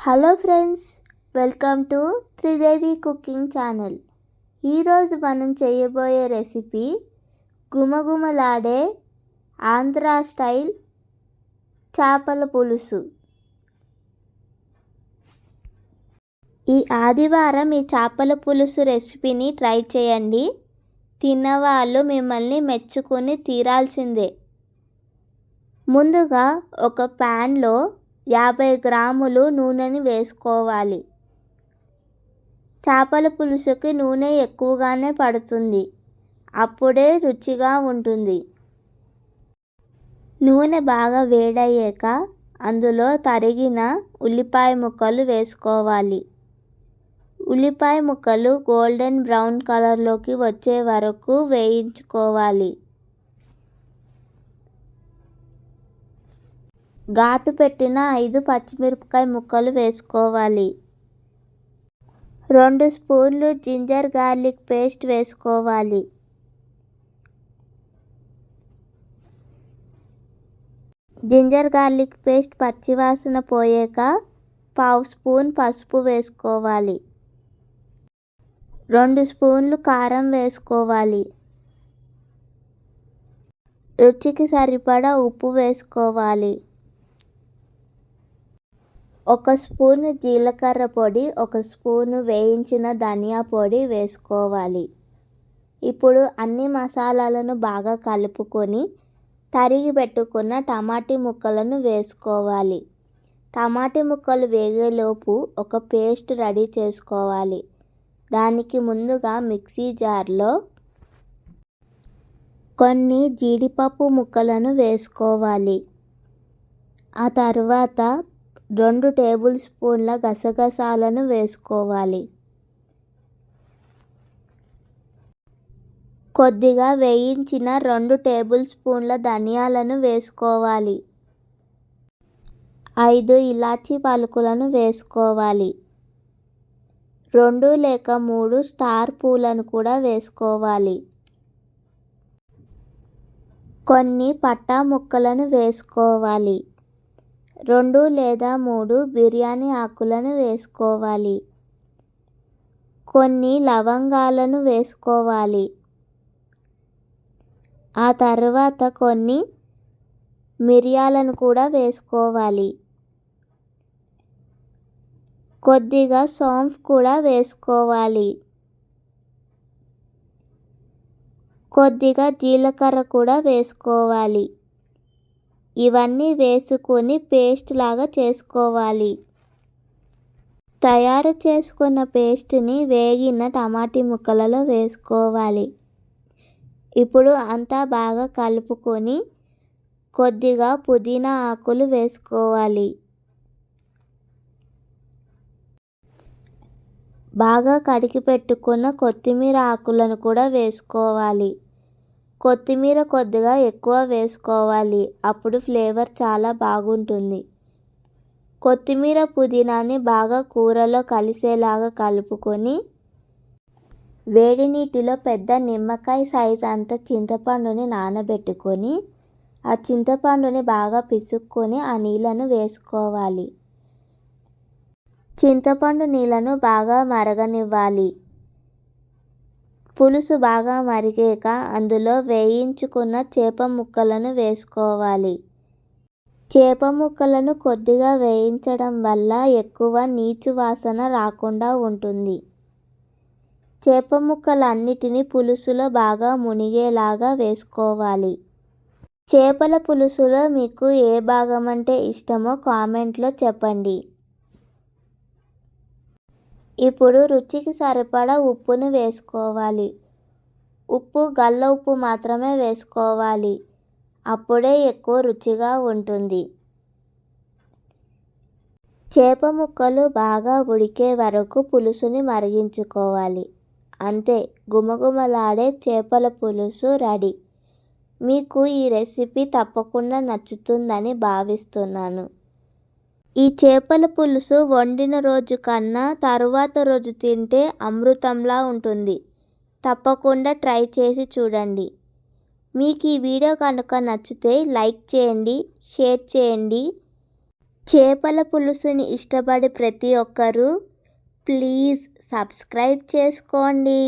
Hello friends welcome to Tridevi cooking channel. ఈరోజు మనం చేయబోయే రెసిపీ గుమగుమలాడే ఆంధ్ర స్టైల్ చేపల పులుసు. ఈ ఆదివారం ఈ చేపల పులుసు రెసిపీని ట్రై చేయండి. తిన్నవాళ్ళు మిమ్మల్ని మెచ్చుకొని తీరాల్సిందే. ముందుగా ఒక ప్యాన్లో యాభై గ్రాములు నూనెని వేసుకోవాలి. చేపల పులుసుకి నూనె ఎక్కువగానే పడుతుంది. అప్పుడే రుచిగా ఉంటుంది. నూనె బాగా వేడయ్యాక అందులో తరిగిన ఉల్లిపాయ ముక్కలు వేసుకోవాలి. ఉల్లిపాయ ముక్కలు గోల్డెన్ బ్రౌన్ కలర్లోకి వచ్చే వరకు వేయించుకోవాలి. ఘాటు పెట్టిన ఐదు పచ్చిమిరపకాయ ముక్కలు వేసుకోవాలి. రెండు స్పూన్లు జింజర్ గార్లిక్ పేస్ట్ వేసుకోవాలి. జింజర్ గార్లిక్ పేస్ట్ పచ్చివాసన పోయాక పావు స్పూన్ పసుపు వేసుకోవాలి. రెండు స్పూన్లు కారం వేసుకోవాలి. రుచికి సరిపడా ఉప్పు వేసుకోవాలి. ఒక స్పూన్ జీలకర్ర పొడి ఒక స్పూను వేయించిన ధనియా పొడి వేసుకోవాలి. ఇప్పుడు అన్ని మసాలాలను బాగా కలుపుకొని తరిగి పెట్టుకున్న టమాటీ ముక్కలను వేసుకోవాలి. టమాటీ ముక్కలు వేగేలోపు ఒక పేస్ట్ రెడీ చేసుకోవాలి. దానికి ముందుగా మిక్సీ జార్లో కొన్ని జీడిపప్పు ముక్కలను వేసుకోవాలి. ఆ తర్వాత రెండు టేబుల్ స్పూన్ల గసగసాలను వేసుకోవాలి. కొద్దిగా వేయించిన రెండు టేబుల్ స్పూన్ల ధనియాలను వేసుకోవాలి. ఐదు ఇలాచీ పలుకులను వేసుకోవాలి. రెండు లేక మూడు స్టార్ పూలను కూడా వేసుకోవాలి. కొన్ని పట్టా ముక్కలను వేసుకోవాలి. రెండు లేదా మూడు బిర్యానీ ఆకులను వేసుకోవాలి. కొన్ని లవంగాలను వేసుకోవాలి. ఆ తర్వాత కొన్ని మిరియాలను కూడా వేసుకోవాలి. కొద్దిగా సోంఫ్ కూడా వేసుకోవాలి. కొద్దిగా జీలకర్ర కూడా వేసుకోవాలి. ఇవన్నీ వేసుకొని పేస్ట్ లాగా చేసుకోవాలి. తయారు చేసుకున్న పేస్ట్ని వేగిన టమాటీ ముక్కలలో వేసుకోవాలి. ఇప్పుడు అంతా బాగా కలుపుకొని కొద్దిగా పుదీనా ఆకులు వేసుకోవాలి. బాగా కడిగి పెట్టుకున్న కొత్తిమీర ఆకులను కూడా వేసుకోవాలి. కొత్తిమీర కొద్దిగా ఎక్కువ వేసుకోవాలి. అప్పుడు ఫ్లేవర్ చాలా బాగుంటుంది. కొత్తిమీర పుదీనాని బాగా కూరలో కలిసేలాగా కలుపుకొని వేడి నీటిలో పెద్ద నిమ్మకాయ సైజ్ అంత చింతపండుని నానబెట్టుకొని ఆ చింతపండుని బాగా పిసుక్కొని ఆ నీళ్ళను వేసుకోవాలి. చింతపండు నీళ్ళను బాగా మరగనివ్వాలి. పులుసు బాగా మరిగాక అందులో వేయించుకున్న చేప ముక్కలను వేసుకోవాలి. చేప ముక్కలను కొద్దిగా వేయించడం వల్ల ఎక్కువ నీచు వాసన రాకుండా ఉంటుంది. చేప ముక్కలన్నిటినీ పులుసులో బాగా మునిగేలాగా వేసుకోవాలి. చేపల పులుసులో మీకు ఏ భాగం అంటే ఇష్టమో కామెంట్లో చెప్పండి. ఇప్పుడు రుచికి సరిపడా ఉప్పును వేసుకోవాలి. ఉప్పు గల్ల ఉప్పు మాత్రమే వేసుకోవాలి. అప్పుడే ఎక్కువ రుచిగా ఉంటుంది. చేప ముక్కలు బాగా ఉడికే వరకు పులుసుని మరిగించుకోవాలి. అంతే గుమగుమలాడే చేపల పులుసు రెడీ. మీకు ఈ రెసిపీ తప్పకుండా నచ్చుతుందని భావిస్తున్నాను. ఈ చేపల పులుసు వండిన రోజు కన్నా తరువాత రోజు తింటే అమృతంలా ఉంటుంది. తప్పకుండా ట్రై చేసి చూడండి. మీకు ఈ వీడియో కనుక నచ్చితే లైక్ చేయండి షేర్ చేయండి. చేపల పులుసుని ఇష్టపడే ప్రతి ఒక్కరూ ప్లీజ్ సబ్స్క్రైబ్ చేసుకోండి.